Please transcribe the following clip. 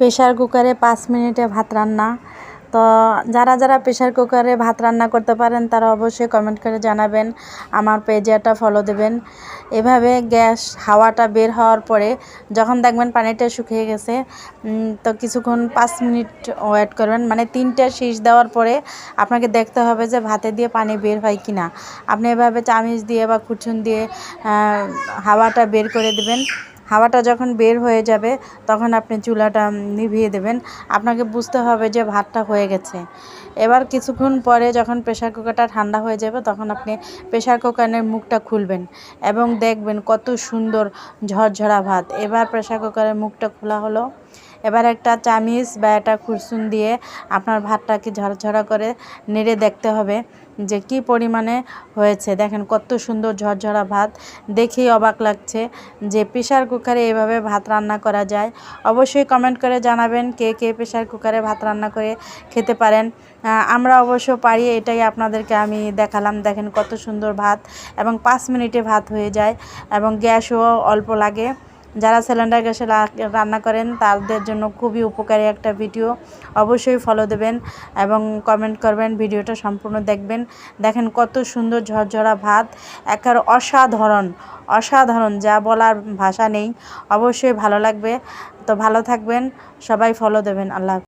Pressure কুকারে পাঁচ মিনিটে ভাত রান্না। তো যারা যারা প্রেশার কুকারে ভাত রান্না করতে পারেন, তারা অবশ্যই কমেন্ট করে জানাবেন, আমার পেজটা ফলো দেবেন। এভাবে গ্যাস, হাওয়াটা বের হওয়ার পরে যখন দেখবেন পানিটা শুকিয়ে গেছে তো কিছুক্ষণ পাঁচ মিনিট ওয়েট করবেন। মানে তিনটা শীষ দেওয়ার পরে আপনাকে দেখতে হবে যে ভাতে দিয়ে পানি বের হয় কি না আপনি এভাবে চামিচ দিয়ে বা কুচুন দিয়ে হাওয়াটা বের করে দেবেন। হাওয়াটা যখন বের হয়ে যাবে, তখন আপনি চুলাটা নিভিয়ে দেবেন। আপনাকে বুঝতে হবে যে ভাতটা হয়ে গেছে। এবার কিছুক্ষণ পরে যখন প্রেশার কুকারটা ঠান্ডা হয়ে যাবে, তখন আপনি প্রেশার কুকারের মুখটা খুলবেন এবং দেখবেন কত সুন্দর ঝরঝরা ভাত। এবার প্রেশার কুকারের মুখটা খোলা হলো। এবার একটা চামিচ বা একটা খুরসুন দিয়ে আপনার ভাতটাকে ঝরঝরা করে নেড়ে দেখতে হবে যে কি পরিমাণে হয়েছে। দেখেন কত সুন্দর ঝরঝরা ভাত। দেখেই অবাক লাগছে যে প্রেশার কুকারে এভাবে ভাত রান্না করা যায়। অবশ্যই কমেন্ট করে জানাবেন কে কে প্রেশার কুকারে ভাত রান্না করে খেতে পারেন। আমরা অবশ্য পারি, এটাই আপনাদেরকে আমি দেখালাম। দেখেন কত সুন্দর ভাত এবং পাঁচ মিনিটে ভাত হয়ে যায় এবং গ্যাসও অল্প লাগে। যারা সিলিন্ডার গ্যাসে রান্না করেন, তাদের জন্য খুবই উপকারী একটা ভিডিও। অবশ্যই ফলো দেবেন এবং কমেন্ট করবেন, ভিডিওটা সম্পূর্ণ দেখবেন। দেখেন কত সুন্দর ঝরঝরা ভাত, একার অসাধারণ অসাধারণ, যা বলার ভাষা নেই। অবশ্যই ভালো লাগবে। তো ভালো থাকবেন, সবাই ফলো দেবেন, আল্লাহ।